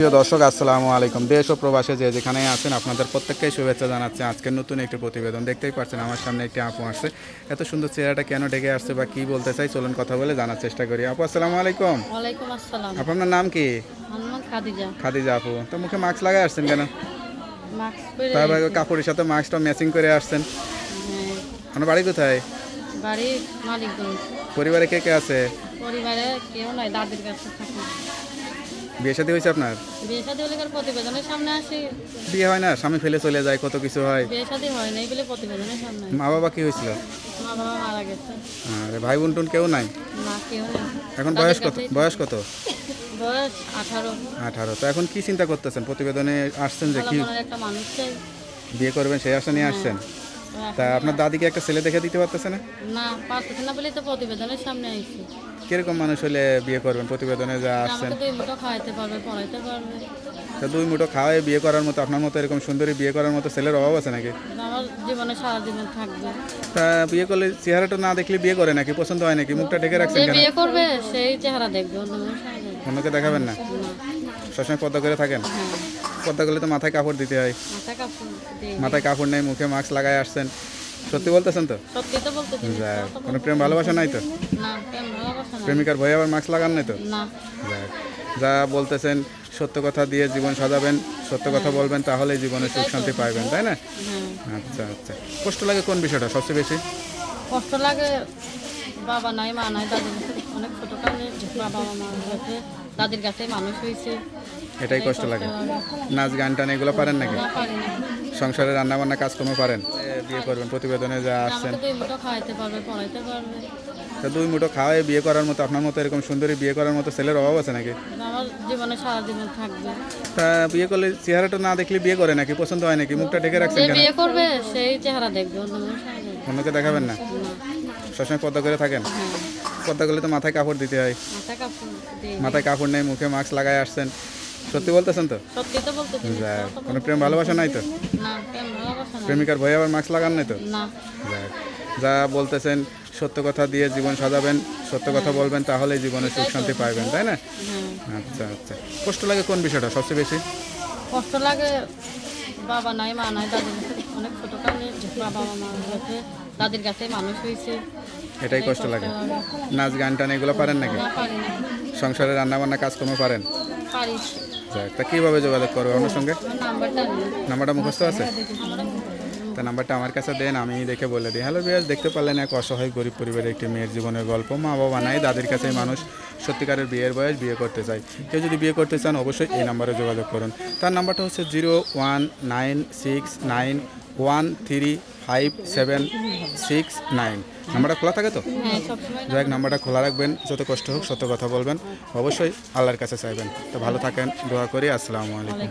প্রিয় দর্শক আসসালামু আলাইকুম। দেশ ও প্রবাসে যে যেখানে আছেন আপনাদের প্রত্যেককে শুভেচ্ছা জানাচ্ছি। আজকের নতুন একটি প্রতিবেদন। দেখতেই পাচ্ছেন আমার সামনে একটি আপু আসছে। এত সুন্দর চেহারাটা কেন ডেকে আসছে বা কি বলতে চাই চলুন কথা বলে জানার চেষ্টা করি। আপু আসসালামু আলাইকুম। আসসালাম। আপনার নাম কি? খাদিজা। খাদিজা আপু। তো মুখে মাস্ক লাগাই আসছেন কেন? তারপর কাপড়ের সাথে মাস্কটা ম্যাচিং করে আসছেন। হ্যাঁ, আপনার বাড়ি কোথায়? বাড়ির মালিকগঞ্জ। পরিবারে কে কে আছে? পরিবারে কেউ নয় দাদির কাছে থাকি। বিয়ে শাদী হয়েছে আপনার? বিয়ে শাদী হলে কার প্রতিবেদনের সামনে আসি? বিয়ে হয় না স্বামী ফেলে চলে যায় কত কিছু হয়। বিয়ে শাদী হয় নাই বলে প্রতিবেদনের সামনে মা বাবা কি হয়েছিল? মা বাবা মারা গেছে। আর ভাই বোন টুন কেউ নাই? মা কেউ নেই। এখন বয়স কত? বয়স কত? বয়স আঠারো। তো এখন কি চিন্তা করতেছেন? প্রতিবেদনে আসছেন যে কি একটা মানুষ চাই। বিয়ে করবেন সেই আশা নিয়ে আসছেন? তা আপনার দাদিকে একটা ছেলে দেখে দিতে পারতেছে না? না পারতেছে না বলেই তো প্রতিবেদনের সামনে আইছি। কীরকম মানুষ হলে বিয়ে করবেন? প্রতিবেদনে যা আসছেন। দুই মুঠো খাওয়াইতে পারবে পড়াইতে পারবে। তা দুই মুঠো খাওয়াই বিয়ে করার মতো আপনার মতো এরকম সুন্দরী বিয়ে করার মতো ছেলের অভাব আছে নাকি? আমার জীবনে সারা জীবন থাকবে। তা বিয়ে করলে চেহারাটা না দেখলে বিয়ে করে নাকি? পছন্দ হয় নাকি? মুখটা ঢেকে রাখছেন কেন? বিয়ে করবে সেই চেহারা দেখবে। অন্যকে দেখাবেন না? সবসময় পদ্মা করে থাকেন? হ্যাঁ পদ্মা করলে তো মাথায় কাপড় দিতে হয়। মাথায় কাপড় নেই মুখে মাস্ক লাগাই আসছেন। সত্যি বলতেছেন তো? কোনো প্রেম ভালোবাসা নাই তো? প্রেমিকার ভয়ে আবার মাস্ক লাগান নাই তো? যা বলতেছেন সত্য কথা দিয়ে জীবন সাজাবেন সত্য কথা বলবেন তাহলে জীবনে সুখ শান্তি পাইবেন তাই না? হ্যাঁ। আচ্ছা আচ্ছা। কষ্ট লাগে কোন বিষয়টা সবচেয়ে বেশি? কষ্ট লাগে বাবা নাই মা নাই দাদির অনেক ছোট কালে বাবা মা হয়েছে দাদির কাছে মানুষ হয়েছে। এটাই কষ্ট লাগে। নাচ গান টান এগুলো পারেন নাকি? সংসারে রান্না বান্না কাজকর্ম পারেন? বিয়ে করবেন প্রতিবেদনে যা আসছেন। দুই মুঠো খাওয়াই বিয়ে করার মতো আপনার মতো এরকম সুন্দরী বিয়ে করার মতো ছেলের অভাব আছে নাকি? জীবনে সারা জীবন থাকবে। তা বিয়ে করলে চেহারাটা না দেখলে বিয়ে করে নাকি? পছন্দ হয় নাকি? মুখটা ঢেকে রাখছেন কেন? বিয়ে করবে সেই চেহারা দেখবে অন্যকে দেখাবেন না? সবসময় পদ্মা করে থাকেন? হ্যাঁ। পদ্মা করলে তো মাথায় কাপড় দিতে হয়। মাথায় কাপড় নেই মুখে মাস্ক লাগাই আসছেন। সত্যি বলতেছেন তো? সত্যি তো বলতেছি যাক কোনো প্রেম ভালোবাসা নাই তো? না প্রেম ভালোবাসা না প্রেমিকার ভয়ে আবার মাস্ক লাগান নাই তো? না। যাক যা বলতেছেন সত্য কথা দিয়ে জীবন সাজাবেন সত্য কথা বলবেন তাহলে জীবনে সুখ শান্তি পাইবেন তাই না? আচ্ছা আচ্ছা। কষ্ট লাগে কোন বিষয়টা সবচেয়ে বেশি? কষ্ট লাগে বাবা নাই মা নাই কাছে অনেক ছোট কালে বাবা মা দাদির কাছে মানুষ হয়েছে। এটাই কষ্ট লাগে। নাচ গান টান এগুলো পারেন নাকি? সংসারে রান্না বান্না কাজকর্ম পারেন? পারি। যাক তা কীভাবে যোগাযোগ করব আমার সঙ্গে? নাম্বারটা মুখস্থ আছে? তা নাম্বারটা আমার কাছে দেন আমি দেখে বলে দিই। হ্যালো বিয়াস দেখতে পারলেন এক অসহায় গরিব পরিবারের একটি মেয়ের জীবনের গল্প। মা বাবা নাই দাদির কাছে মানুষ সত্যিকারের বিয়ের বয়স বিয়ে করতে চায়। কেউ যদি বিয়ে করতে চান অবশ্যই এই নাম্বারে যোগাযোগ করুন। তার নাম্বারটা হচ্ছে zero one nine six nine one three five seven six nine. নাম্বারটা খোলা থাকে তো? হ্যাঁ যাই হোক নাম্বারটা খোলা রাখবেন যত কষ্ট হোক সত্য কথা বলবেন। অবশ্যই আল্লাহর কাছে চাইবেন। তো ভালো থাকেন দোয়া করি আসসালামু আলাইকুম।